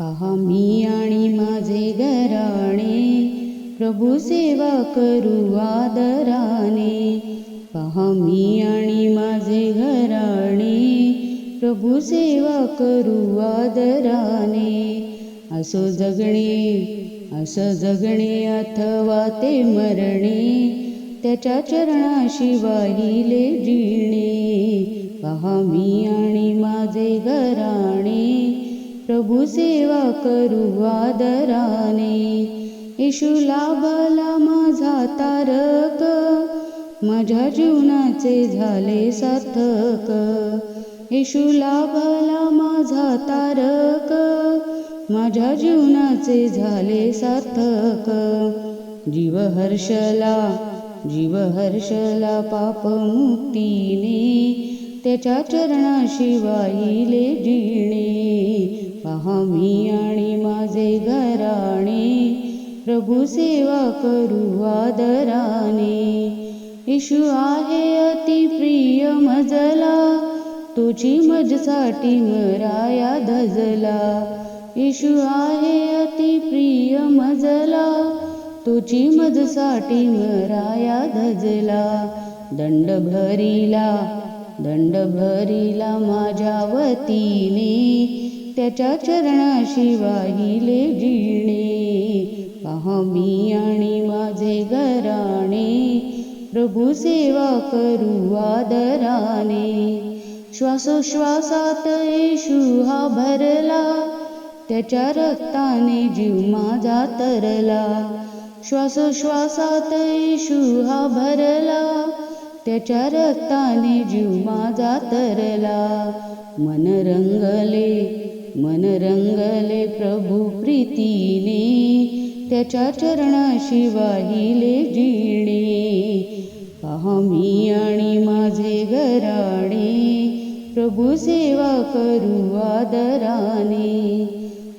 पहा मी आणि माझे घराणे प्रभू सेवा करू आदराने. पहा मी आणि माझे घराणे प्रभू सेवा करू आदराने. असो जगणे असं जगणे अथवा ते मरणे त्याच्या चरणाशी वाहिले जिणे पहा मी आणि माझे घराणे प्रभू सेवा करू आदराने. येशू लाभला माझा तारक. माझ्या जीवनाचे झाले सार्थक. येशू लाभला माझा तारक. माझ्या जीवनाचे झाले सार्थक. जीव हर्षला जीव हर्षला पाप मुक्तीने त्याच्या चरणाशी जिणे. पहा मी आणि माझे घराणे प्रभू सेवा करू आदराने. येशू आहे अति प्रिय मजला तुझी मजसाठी मराया धजला. येशू आहे अति प्रिय मजला तुझी मजसाठी मराया धजला. दंड भरिला दंड भरिला माझ्या वतीने त्याच्या चरणाशी वाहिले जिणे पहा मी आणि माझे घराणे प्रभू सेवा करू आदराने. श्वासोश्वासात येशू हा भरला त्याच्या रक्ताने जीव माझा तरला. श्वासोश्वासात येशू हा भरला त्याच्या रक्ताने जीव माझा तरला. मन रंगले मन रंगले प्रभू प्रीतीने. त्याच्या चरणाशी वाहिले जिणे पहा मी आणि माझे घराणे प्रभू सेवा करू आदराने.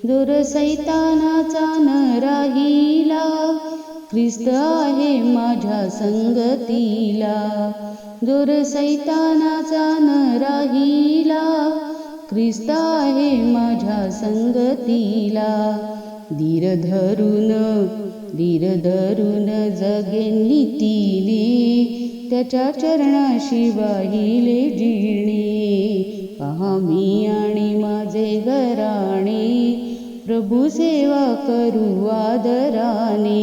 दूर सैतानाचा न राहिला ख्रिस्त आहे माझ्या संगतीला. दूर सैतानाचा न राहिला. ख्रिस्त आहे माझ्या संगतीला. धीर धरून धीर धरून जगेन नीतीने. त्याच्या चरणाशी वाहिले जिणे. पहा मी आणि माझे घराणे. प्रभू सेवा करू आदराने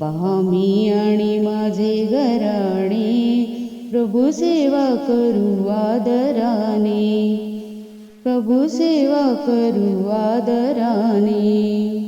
पहा मी आणि माझे घराणे प्रभू सेवा करू आदराने प्रभू सेवा करू आदराने